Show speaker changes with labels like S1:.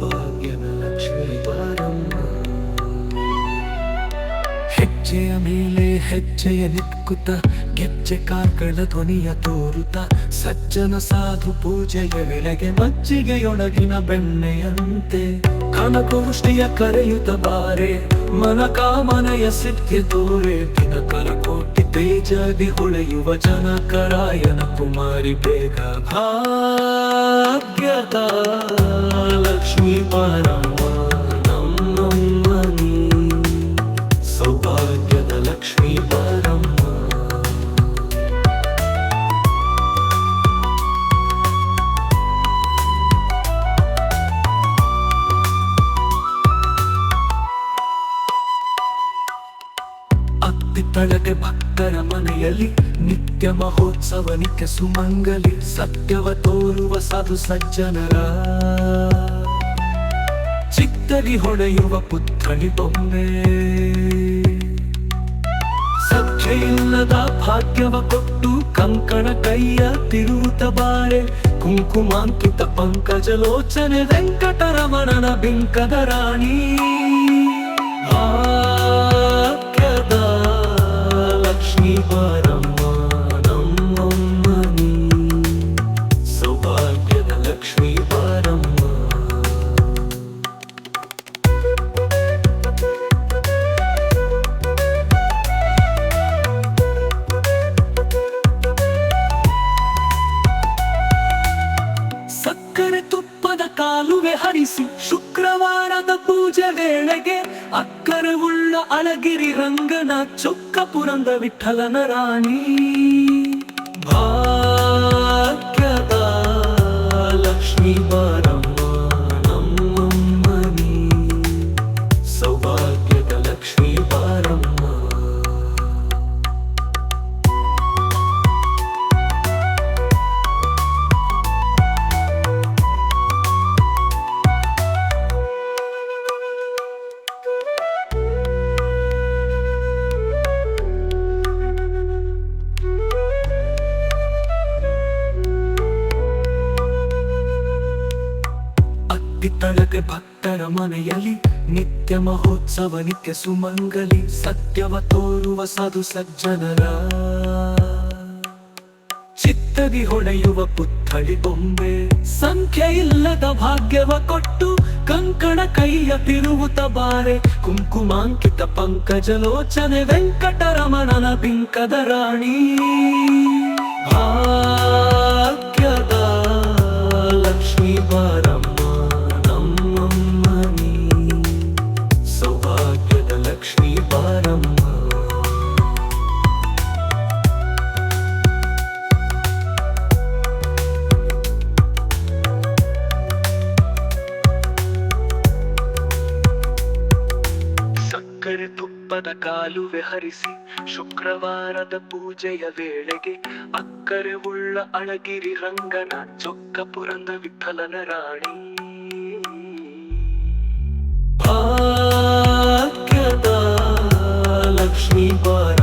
S1: ಭಾಗ್ಯಲಕ್ಷ್ಮಿ ಪಾರಮ್ಮ ಹೆಜ್ಜೆಯ ಮೇಲೆ ಹೆಜ್ಜೆಯ ನಿಕ್ಕುತ್ತ ಗೆಜ್ಜೆ ಕಾರ್ಗಳ ಧ್ವನಿಯ ತೋರುತ, ಸಜ್ಜನ ಸಾಧು ಪೂಜೆಯ ವೆಳೆಗೆ ಮಜ್ಜಿಗೆಯೊಳಗಿನ ಬೆಣ್ಣೆಯಂತೆ ಕನಕವೃಷ್ಟಿಯ ಕರೆಯುತ ಬಾರೆ ಮನ ಕಾಮನೆಯ ಸಿದ್ಧಿ ತೋರೆ ದಿನಕರ ಕೋಟಿ ತೇಜದಿ ಹೊಳೆಯುವ ಜನಕರಾಯನ ಕುಮಾರಿ ಬೇಗ ಭಾಗ್ಯತಾ ತಳಗೆ ಭಕ್ತರ ಮನೆಯಲ್ಲಿ ನಿತ್ಯ ಮಹೋತ್ಸವ, ನಿತ್ಯ ಸುಮಂಗಲಿ, ಸತ್ಯವ ತೋರುವ ಸಾಧು ಸಜ್ಜನರ. ಚಿತ್ತಗಿ ಹೊಡೆಯುವ ಪುತ್ಥಳಿ ಬೊಮ್ಮೆ. ಸಖ್ಯೆಯಿಲ್ಲದ ಭಾಗ್ಯವ ಕೊಟ್ಟು ಕಂಕಣ ಕೈಯ ತಿರುವುತ ಬಾರೆ. ಕುಂಕುಮಾಂಕಿತ ಪಂಕಜಲೋಚನೆ ವೆಂಕಟರಮಣನ ಬಿಂಕದ ರಾಣಿ. ಭಾಗ್ಯದ ಲಕ್ಷ್ಮೀ ಕಾಲುವೆ ಹರಿಸಿ. ಶುಕ್ರವಾರದ ಪೂಜೆ ವೇಳೆಗೆ ಅಕ್ಕರವುಳ್ಳ ಅಳಗಿರಿ ರಂಗನ ಚೊಕ್ಕ ಪುರಂದ ವಿಠಲನ ರಾಣಿ. ಭಾಗ್ಯದ ಲಕ್ಷ್ಮೀ ಬಾರಮ್ಮ ಅತ್ತಿ ತಳಗೆ ಭಕ್ತರ ಮನೆಯಲ್ಲಿ ನಿತ್ಯ ಮಹೋತ್ಸವ, ನಿತ್ಯ ಸುಮಂಗಲಿ, ಸತ್ಯವ ತೋರುವ ಸಾಧು ಸಜ್ಜನರ. ಚಿತ್ತದಿ ಹೊಡೆಯುವ ಪುತ್ಥಳಿ ಬೊಂಬೆ, ಸಂಖ್ಯೆ ಇಲ್ಲದ ಭಾಗ್ಯವ ಕೊಟ್ಟು ಕಂಕಣ ಕೈಯ ತಿರುವುತ ಬಾರೆ. ಕುಂಕುಮಾಂಕಿತ ಪಂಕಜಲೋಚನೆ ವೆಂಕಟರಮಣನ ಬಿಂಕದ ರಾಣಿ. ಭಾಗ್ಯದ ಲಕ್ಷ್ಮೀ ಬಾರಮ್ಮ ಸಕ್ಕರೆ ತುಪ್ಪದ ಕಾಲುವೆ ಹರಿಸಿ ಶುಕ್ರವಾರದ ಪೂಜೆಯ ವೇಳೆಗೆ ಅಕ್ಕರೆ ಉಳ್ಳ ಅಳಗಿರಿ ರಂಗನ ಚೊಕ್ಕ ಪುರಂದ ವಿಠಲನ ರಾಣಿ. ಭಾಗ್ಯದ ಲಕ್ಷ್ಮೀ ಬಾ